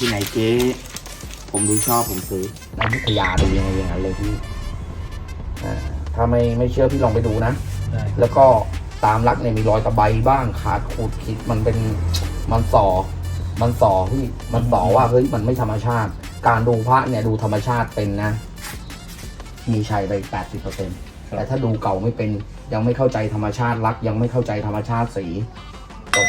ที่ไหนเจ๊ ผมดูชอบผมซื้ออยุธยาดูยังไงอย่างนั้นเลยพี่อ่าถ้าไม่ไม่เชื่อพี่ลองไปดูนะ ได้แล้วก็ตามรักเนี่ยมีรอยตะไบบ้างขาดขูดขีดมันเป็นมันส่อมันส่อพี่มันส่อว่าเฮ้ยมันไม่ธรรมชาติ การดูพระเนี่ยดูธรรมชาติเป็นนะ มีชัยไปแปดสิบเปอร์เซ็นต์แต่ถ้าดูเก่าไม่เป็นยังไม่เข้าใจธรรมชาติรัก ยังไม่เข้าใจธรรมชาติสีจบ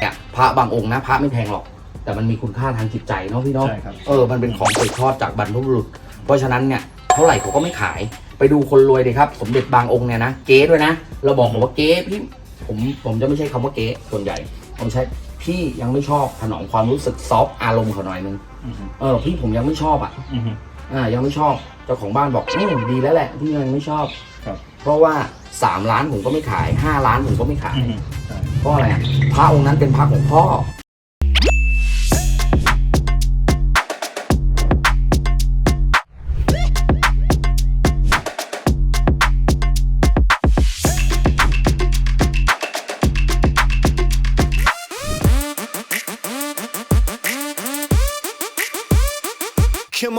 เนี่ยพระบางองค์นะพระไม่แพงหรอก แต่มันมีคุณค่าทางจิตใจเนาะพี่เนาะใช่ครับ เออมันเป็นของสืบทอดจากบรรพบุรุษ เพราะฉะนั้นเนี่ยเท่าไหร่เขาก็ไม่ขายไปดูคนรวยเลยครับ สมเด็จบางองค์เนี่ยนะเก๊ด้วยนะ เราบอกผมว่าเก๊พี่ผมผมจะไม่ใช่คำว่าเก๊ส่วนใหญ่ ผมใช้พี่ยังไม่ชอบถนอมความรู้สึกซอฟต์อารมณ์เขาหน่อยนึงอือฮึเออพี่ผมยังไม่ชอบอะ อือฮึ อ่ายังไม่ชอบเจ้าของบ้านบอกอืมดีแล้วแหละพี่ยังไม่ชอบครับ เพราะว่าสามล้านผมก็ไม่ขายห้าล้านผมก็ไม่ขาย อือฮึใช่เพราะอะไรอะพระองค์นั้นเป็นพระของพ่อ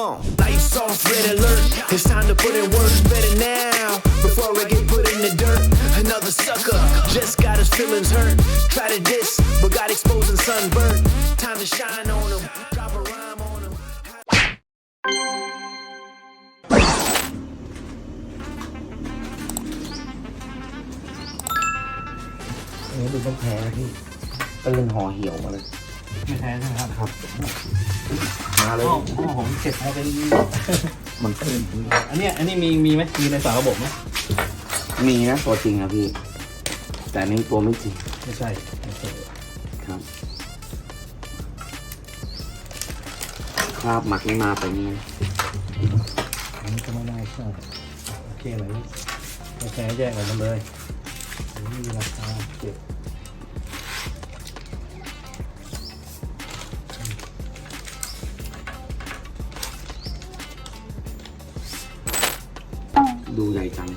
on, lights off, red alert. It's time to put in work better now. Before I get put in the dirt, another sucker just got his feelings hurt. Try to diss, but got exposed and sunburned. Time to shine on him, drop a rhyme on him. อันนี้ดูต้องแพ้นะพี่ตื่นห่อเหี่ยวมาเลย ไม่แท้ใช่ไหมครับครับ มาเลยอ๋ออ๋อผมเก็บมาเป็น มันตื่นอันเนี้ยอันนี้มีมีไหมมีในสารระบบไหมมีนะตัวจริงอะพี่ แต่นี่ตัวไม่จริงไม่ใช่ไม่ใช่ครับ คราบหมักนี่มาไปนี่อันนี้ก็ไม่น่าใช่โอเคเลยไม่แท้แยกออกมาเลยอันนี้มีราคาเก็บ ดูใหญ่จัง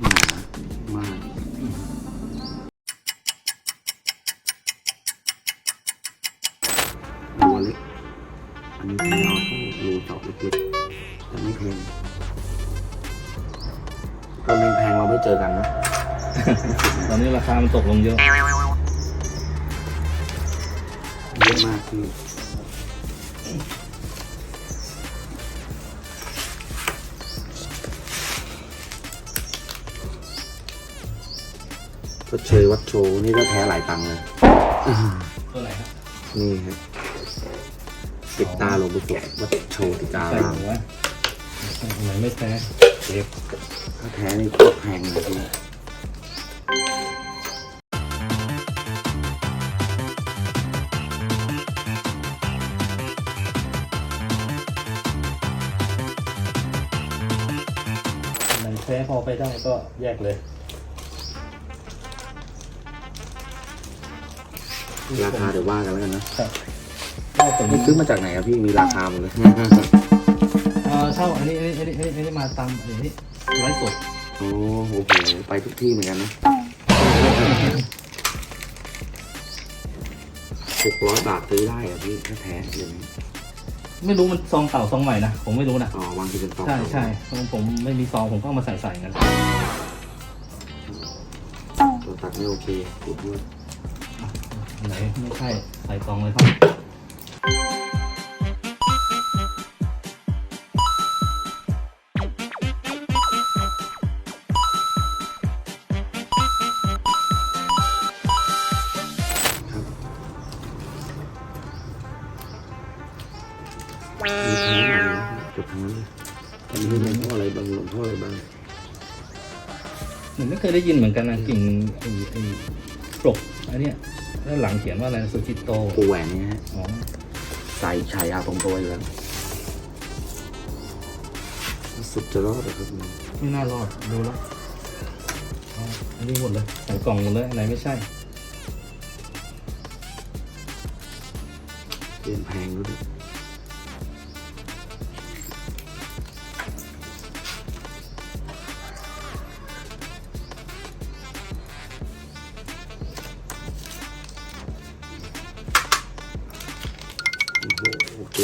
หนามากตัวเล็ก อันนี้เป็นเราต้องรูเจาะเล็กๆแต่ไม่แพงถ้าไม่แพงเราไม่เจอกันนะ ตอนนี้ราคามันตกลงเยอะ เยอะมากพี่ ก็เชยวัดโชว์นี่ก็แพ้หลายตังค์เลยตัวไหนครับนี่ครับปิดตาลงไปตรวจวัดโชว์ติกาใส่รามหัวใส่หัวไม่แท้เก็บถ้าแท้นี่โคตรแพงเลยพี่มันแท้พอไปได้ก็แยกเลย ราคาเดี๋ยวว่ากันแล้วกันนะครับเข้าผมนี่ซื้อมาจากไหนครับพี่มีราคาหมดเลยเออเช่าอันนี้อันนี้อันนี้อันนี้อันนี้มาตามอันนี้ไลฟ์สดโอ้โหไปทุกที่เหมือนกันนะหกร้อยบาทซื้อได้เหรอะพี่ถ้าแท้เดี๋ยวนี้ไม่รู้มันซองเก่าซองใหม่นะผมไม่รู้นะอ๋อวางที่เป็นซองใช่ใช่ผมผมไม่มีซองผมก็เอามาใส่ใส่กันตัวตัดไม่โอเคพูดด้วยอัน ไหนไม่ใช่ใส่ซองเลยครับมีแท้หมดเลยนะเกือบทั้งนั้นเลยแต่ไม่รู้หลวงพ่ออะไรบางหลวงพ่ออะไรบางผมไม่เคยได้ยินเหมือนกันนะกิ่งไอ้ไอ้ปลกอันเนี้ย แล้วหลังเขียนว่าอะไรสุจิตโตปูแหวนเนี่ยฮะอ๋อใส่ชายาตรงตัวอยู่แล้วสุดจะรอดเหรอครับเนี่ยไม่น่ารอดดูแล้วอ๋ออันนี้หมดเลยใส่กล่องหมดเลยอันไหนไม่ใช่เปลี่ยนแพงด้วย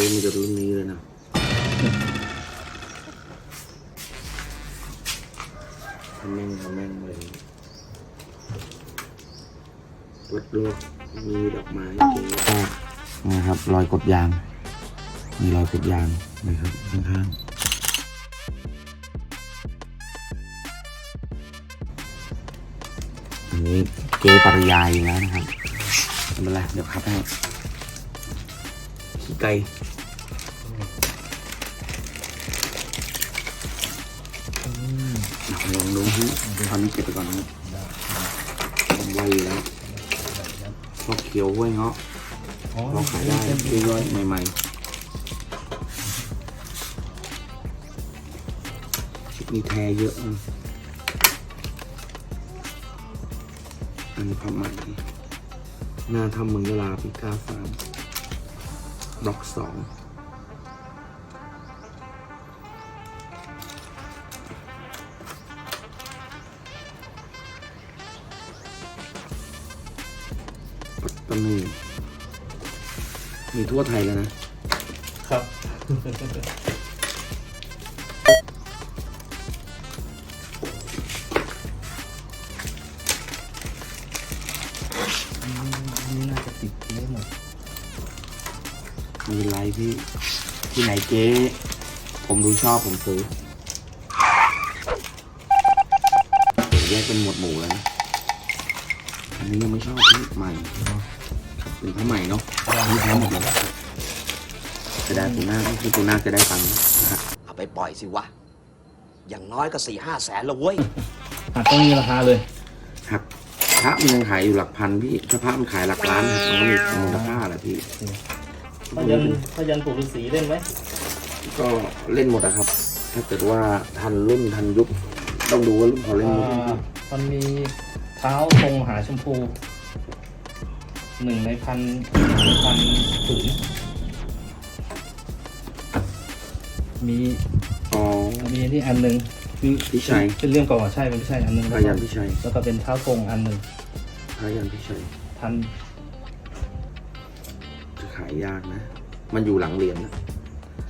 โอ้โหเจ๊มันจะรุ่นนี้เลยนะทำแม่งทำแม่งเลยวัดลวกมีดอกไม้เจ๊ก็นะครับรอยกดยาง มีรอยกดยางนะครับข้างๆอันนี้เจ๊ปริยายอยู่แล้วนะครับไม่เป็นไรเดี๋ยวครับให้ขี้ไก่ล องที่ตอนนี้เก็บไปก่อนนะผมไวอยู่แล้วชอบเขียวห้วยเงาะลองขายได้ย่อยๆใหม่ๆชุดนี้แท้เยอะนะอันนี้พับใหม่หน้าทำเมืองยะลาพิก้าฟาร์มบล็อกสอง ปัตตานีมีทั่วไทยแล้วนะ ครับ นี่น่าจะติดได้หมดไมีไรพี่ที่ไหนเจ๊ ผมดูชอบผมซื้อเดี๋ยวแยกเป็นหมวดหมู่แล้วนะอันนี้ยังไม่ชอบพี่ใหม่ครับ เป็นผ้าใหม่เนาะอันนี้แท้หมดเลยจะได้ตูน่าก็คือตูน่าจะได้ตังค์นะครับเอาไปปล่อยสิวะ อย่างน้อยก็สี่ห้าแสนละเว้ยหักต้องมีราคาเลยหักพระมันยังขายอยู่หลักพันพี่ถ้าพระมันขายหลักล้านมันก็มีมูลค่าแหละพี่พยันพยันปู่ฤาษีเล่นไหมก็เล่นหมดอะครับ ถ้าเกิดว่าทันรุ่นทันยุคต้องดูว่ารุ่นเขาเล่นหมดอ่ามันมีเท้าธงมหาชมพู หนึ่งในพันพันผืนมีอ๋อ มีนี่อันหนึ่งคือพี่ชัย เป็นเรื่องก่อนใช่มันไม่ใช่อันหนึ่งพยันพิชัยแล้วก็เป็นเท้าธงอันหนึ่งพยันพิชัยพันจะขายยากนะ มันอยู่หลังเหรียญนะ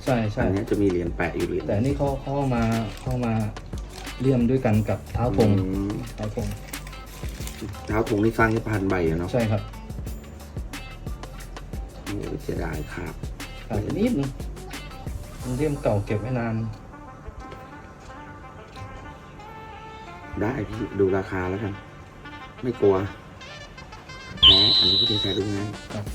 ใช่ใช่อันเนี้ยจะมีเหรียญแปะอยู่เหรียญแต่อันนี่เขาเขาเอามาเข้ามาเลี่ยมด้วยกันกับเท้าธงอืมเท้าธงเท้าธงนี่สร้างแค่พันใบอะเนาะใช่ครับโอ้ย เสียดายครับอาจจะนิดนึงมันเลี่ยมเก่าเก็บไว้นาน ได้พี่ดูราคาแล้วกัน ไม่กลัวแพ้อันนี้ก็เป็นแค่ดูง่ายครับ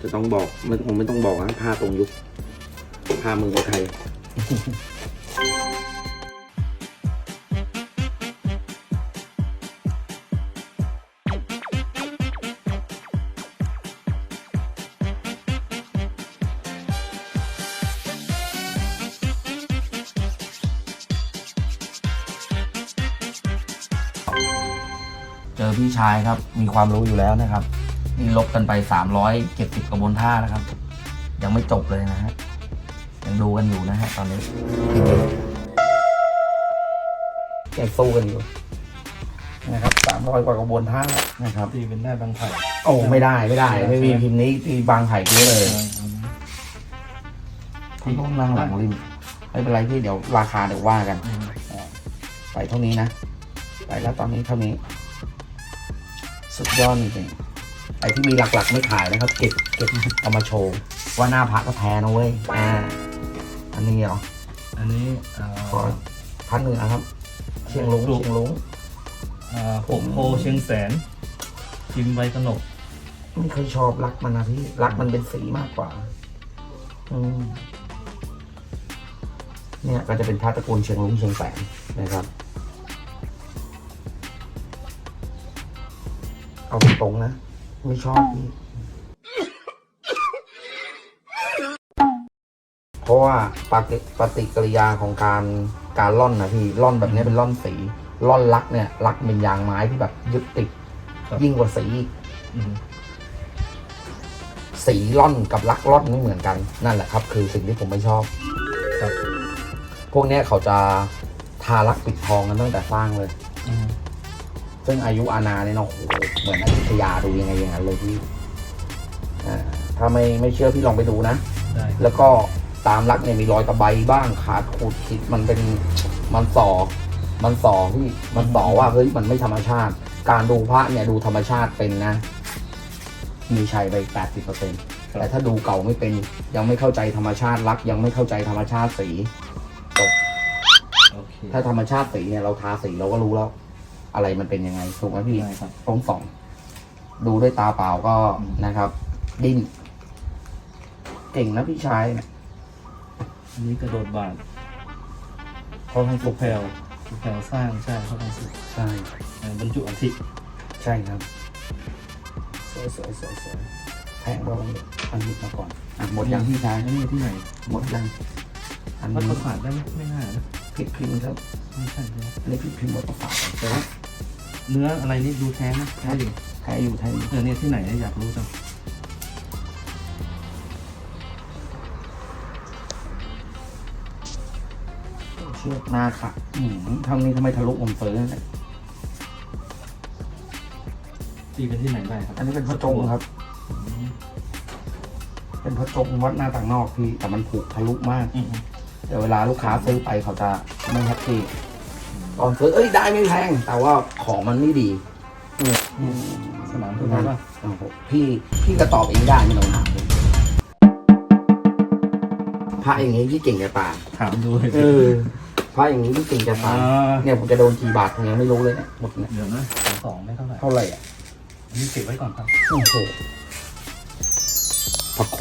จะต้องบอกไม่คงไม่ต้องบอกนะผ้าตรงยุคผ้าเมืองไทย อพี่ชายครับ มีความรู้อยู่แล้วนะครับ นี่ลบกันไปสามร้อยเจ็ดสิบกระบวนท่านะครับ ยังไม่จบเลยนะฮะยังดูกันอยู่นะฮะตอนนี้ยังสู้กันอยู่นะครับสามร้อยกว่ากระบวนท่านะครับตีเป็นได้บางไผ่โอ้ไม่ได้ไม่ได้ ไม่มีพิมพ์นี้ที่บางไผ่เยอะเลยพี่ต้องนั่งหลังริมไม่เป็นไรพี่เดี๋ยวราคาเดี๋ยวว่ากันอ่าไปเท่านี้นะไปแล้วตอนนี้เท่านี้ สุดยอดจริงๆไอ้ที่มีหลักๆไม่ขายนะครับ เก็บเก็บเอามาโชว์ ว่าหน้าพระก็แท้นะเว้ยอ่าอันนี้เหรออันนี้เอ่อขอพันหนึ่งนะครับ เชียงลุงลูกเชียงลุงเอ่อหกโพเชียงแสนพิมพ์ใบกนกไม่เคยชอบรักมันนะพี่รักมันเป็นสีมากกว่า อืมเนี่ยก็จะเป็นพระตระกูลเชียงลุงเชียงแสนนะครับ เอาตรงๆนะ ไม่ชอบพี่เพราะว่าปฏิปฏิกิริยาของการการล่อนนะพี่ล่อนแบบนี้เป็นล่อนสีล่อนลักเนี่ยลักเป็นยางไม้ที่แบบยึดติดครับยิ่งกว่าสีอีกอืมสีล่อนกับลักล่อนไม่เหมือนกันนั่นแหละครับ คือสิ่งที่ผมไม่ชอบครับพวกเนี้ยเขาจะทาลักปิดทองกันตั้งแต่สร้างเลยอืม ซึ่งอายุอาณาเนี่ยเนาะโอ้โหเหมือนอยุธยาดูยังไงอย่างนั้นเลยพี่อ่าถ้าไม่ไม่เชื่อพี่ลองไปดูนะได้แล้วก็ตามรักเนี่ยมีรอยตะไบบ้างขาดขูดขีดมันเป็นมันส่อมันส่อพี่มันส่อว่าเฮ้ยมันไม่ธรรมชาติ การดูพระเนี่ยดูธรรมชาติเป็นนะ มีชัยไปแปดสิบเปอร์เซ็นแต่ถ้าดูเก่าไม่เป็นยังไม่เข้าใจธรรมชาติรัก ยังไม่เข้าใจธรรมชาติสีจบโอเคถ้าธรรมชาติสีเนี่ยเราทาสีเราก็รู้แล้ว อะไรมันเป็นยังไงถูกไหมพี่ได้ครับ ต้องส่อง ดูด้วยตาเปล่าก็อืม นะครับ ดิ้นเก่งนะพี่ชายเนี่ยอันนี้กระโดดบาทเขาให้ลูสุกกแพลวลูกแพลวสร้างใช่เขาทำสุดใช่เอ่อบรรจุอัฐิใช่ครับ สวยสวยสวยสวยแพงกว่าวันนี้อันนี้มาก่อนอะหมดยังพี่ชายอันนี้ที่ไหนหมดยังอันวัดนี้ประสาทได้ไหมไม่น่านะพลิกพิมพ์ครับไม่ใช่ใช่ไหมอันนี้พลิกพิมพ์หมดประสาทแต่ว่า เนื้ออะไรนี่ดูแท้นะแท้อยู่แท้อยู่แท้อยู่เออเนี่ยที่ไหนเนี่ยอยากรู้จังเชือกหน้าค่ะอืมทางนี้ทำไมทะลุผมเฟิร์นยตีกันที่ไหนได้ครับอันนี้เป็นพระจงครับ เป็นพระจงวัดหน้าต่างนอกพี่แต่มันผูกทะลุมาก อืมเดี๋ยวเวลาลูกค้าซื้อไปเขาจะไม่แฮปปี้ ตอนซื้อเอ้ยได้ไม่แพง แต่ว่าของมันไม่ดีอืมสนามทุกคนป่ะโอ้โหพี่พี่ก็ตอบเองได้ไม่ต้องถามผมพระอย่างนี้พี่เก่งจะตายถามดูเลยเออพระอย่างนี้พี่เก่งจะตายอ่าเนี่ยผมจะโดนกี่บาทผมยังไม่รู้เลยเนี่ยหมดเนี่ยเดี๋ยวนะสองสองไม่เท่าไหร่เท่าไหร่อะอันนี้เก็บไว้ก่อนครับโอ้โหพระโค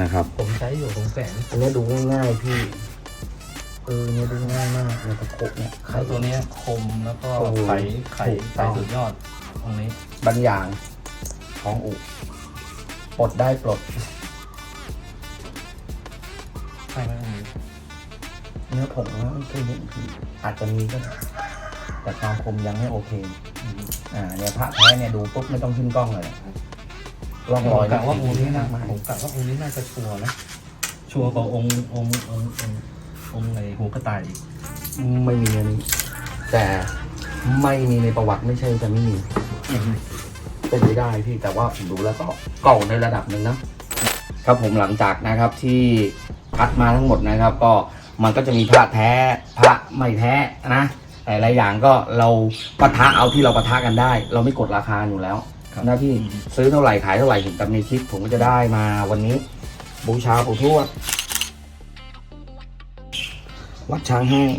นะครับ ผมใช้อยู่ผมแฝงอันนี้ดูง่ายๆพี่ เออเนี่ยดูง่ายมากเนี่ยพระโคเนี่ยไข่แล้วตัวเนี้ยคมแล้วก็โอ้โหไข่ไข่ถูกต้ไข่อง สุดยอดตรงนี้บรรยางท้องอุปลดได้ปลดใช่ไหมตรงนี้เนื้อผงนะไม่เคยเห็นพี่อาจจะมีก็ได้แต่ความคมยังไม่โอเค อืม อ่าเนี่ยพระแท้เนี่ยดูปุ๊บไม่ต้องขึ้นกล้องเลยร่องผมรอยกะว่าองค์นี้น่าไมากผมกะว่าองค์นี้น่าจะชัวร์นะชัวร์กว่าองค์องค์องค์องค์ องค์ในหูกระต่ายอีกไม่มีอันนี้แต่ไม่มีในประวัติไม่ใช่จะไม่มีเป็นไปได้พี่แต่ว่าผมดูแล้วก็เก่าในระดับหนึ่งนะครับผมหลังจากนะครับที่คัดมาทั้งหมดนะครับ ก็มันก็จะมีพระแท้พระไม่แท้นะแต่หลายอย่างก็เราปะทะเอาที่เราปะทะกันได้ เราไม่กดราคาอยู่แล้วครับนะพี่ซื้อเท่าไหร่ขายเท่าไหร่เห็นกับในคลิปผมก็จะได้มาวันนี้บูชาปู่ทวด วัดช้างแห้ง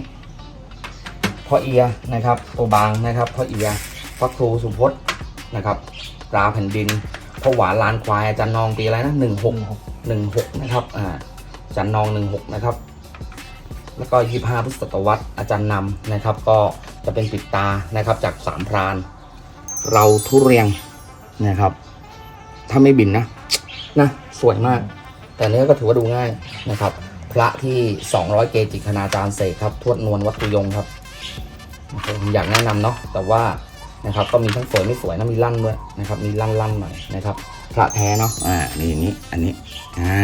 พ่อเอียนะครับตัวบางนะครับพ่อเอียพระครูสุพจน์นะครับตราแผ่นดินพ่อหวานลานควายอาจารย์นองปีอะไรนะหนึ่งหกหนึ่งหกนะครับอ่าอาจารย์นองหนึ่งหกนะครับ แล้วก็ยี่ห้าพฤษตวรรษอาจารย์นำนะครับ ก็จะเป็นปิดตานะครับจากสามพราน เราทุเรียงนะครับ ถ้าไม่บินนะนะสวยมาก แต่เนื้อก็ถือว่าดูง่ายนะครับ พระที่ 200 เกจิคณาจารย์เสกครับ ทวดนวลวัดตุยงครับผมอยากแนะนำเนาะแต่ว่านะครับก็มีทั้งสวยไม่สวยนะมีลั่นด้วยนะครับ มีลั่นลั่นหน่อยนะครับ พระแท้เนาะอ่านี่อย่างนี้อันนี้อ่า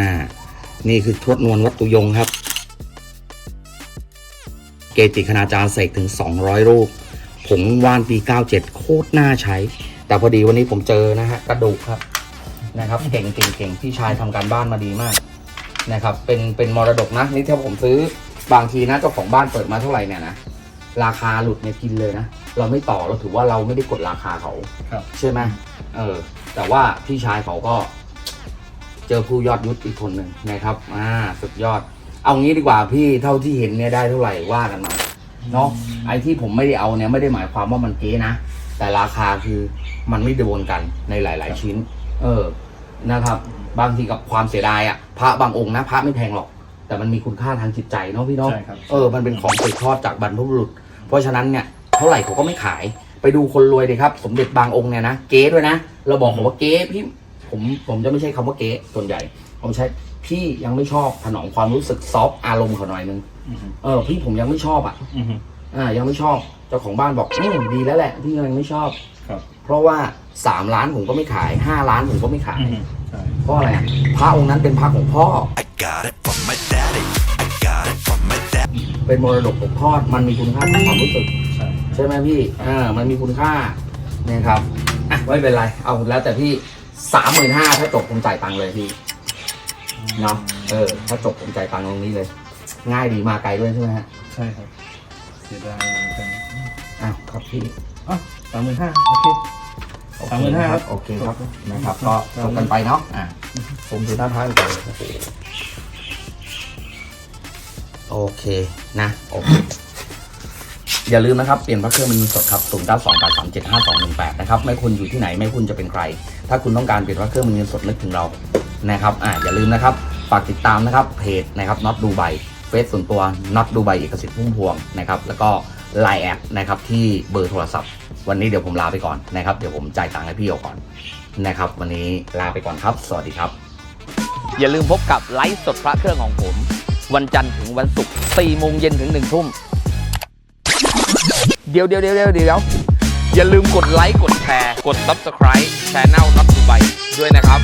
นี่คือทวดนวลวัดตุยงครับ เกจิคณาจารย์เสกถึง 200 รูปผงว่านปี 97 โคตรน่าใช้ แต่พอดีวันนี้ผมเจอนะฮะกระดูกครับนะครับ เก่งเก่งเก่งพี่ชายทำการบ้านมาดีมาก นะครับเป็นเป็นมรดกนะนี่ถ้าผมซื้อบางทีนะเจ้าของบ้านเปิดมาเท่าไหร่เนี่ยนะราคาหลุดเนี่ยกินเลยนะเราไม่ต่อเราถือว่าเราไม่ได้กดราคาเขาครับ ใช่ไหมเออ แต่ว่าพี่ชายเขาก็ เจอผู้ยอดยุทธอีกคนหนึ่งนะครับอ่าสุดยอด เอางี้ดีกว่าพี่เท่าที่เห็นเนี่ยได้เท่าไหร่ว่ากันมาเนาะไอ้ที่ผมไม่ได้เอาเนี่ยไม่ได้หมายความว่ามันเก๊นะแต่ราคาคือมันไม่โดนกันในหลาย ๆ ชิ้น เออ นะครับ บางทีกับความเสียดายอะพระบางองค์นะพระไม่แพงหรอก แต่มันมีคุณค่าทางจิตใจเนาะพี่เนาะใช่ครับ เออมันเป็นของสืบทอดจากบรรพบุรุษ เพราะฉะนั้นเนี่ยเท่าไหร่เขาก็ไม่ขาย ไปดูคนรวยเลยครับ สมเด็จบางองค์เนี่ยนะเก๊ด้วยนะเราบอกเขาว่าเก๊พี่ผมผมจะไม่ใช่คำว่าเก๊ส่วนใหญ่ ผมใช้พี่ยังไม่ชอบถนอมความรู้สึกซอฟต์อารมณ์เขาหน่อยนึงอืมเออพี่ผมยังไม่ชอบอะ อืมอ่ายังไม่ชอบเจ้าของบ้านบอกอืมดีแล้วแหละพี่ยังไม่ชอบ ครับ เพราะว่าสามล้านผมก็ไม่ขายห้าล้านผมก็ไม่ขาย อืมใช่ เพราะอะไรอะพระองค์นั้นเป็นพระของพ่อ I got it from my daddy. I got it from my dad. เป็นมรดกตกทอดมันมีคุณค่าทางความรู้สึก ใช่ใช่ไหมพี่อ่ามันมีคุณค่านะครับอะไม่เป็นไร เอาแล้วแต่พี่สามหมื่นห้าถ้าจบผมจ่ายตังค์เลยพี่เนาะเออ ถ้าจบผมจ่ายตังค์ตรงนี้เลย ง่ายดีมาไกลด้วยใช่ไหมฮะใช่ครับเสียดายเหมือนกันอ้าวครับพี่อ๋อสามหมื่นห้าโอเคโอ สามหมื่นห้าครับโอเคครับนะครับก็จบกันไปเนาะอะผมดูหน้าท้ายก่อนโอ้โหโอเคนะโอเคอย่าลืมนะครับ เปลี่ยนพระเครื่องเป็นเงินสดครับ0 9 2 8 3 7 5 2 1 8นะครับ ไม่คุณอยู่ที่ไหน ไม่คุณจะเป็นใคร ถ้าคุณต้องการเปลี่ยนพระเครื่องเป็นเงินสดนึกถึงเรา นะครับ อ่า อย่าลืมนะครับ ฝากติดตามนะครับ เพจนะครับน็อตดูไบเฟซส่วนตัวน็อตดูไบเอกสิทธิ์พุ่มพวงนะครับ แล้วก็ไลน์แอดนะครับที่เบอร์โทรศัพท์ วันนี้เดี๋ยวผมลาไปก่อนนะครับเดี๋ยวผมจ่ายตังค์ให้พี่เอาก่อนนะครับ วันนี้ลาไปก่อนครับ สวัสดีครับ อย่าลืมพบกับไลฟ์สดพระเครื่องของผม วันจันทร์ถึงวันศุกร์4โมงเย็นถึง1ทุ่มเดี๋ยวเดี๋ยวเดี๋ยวเดี๋ยวเดี๋ยวอย่าลืมกดไลค์กดแชร์ กด Subscribe Channel นับดูไบด้วยนะครับ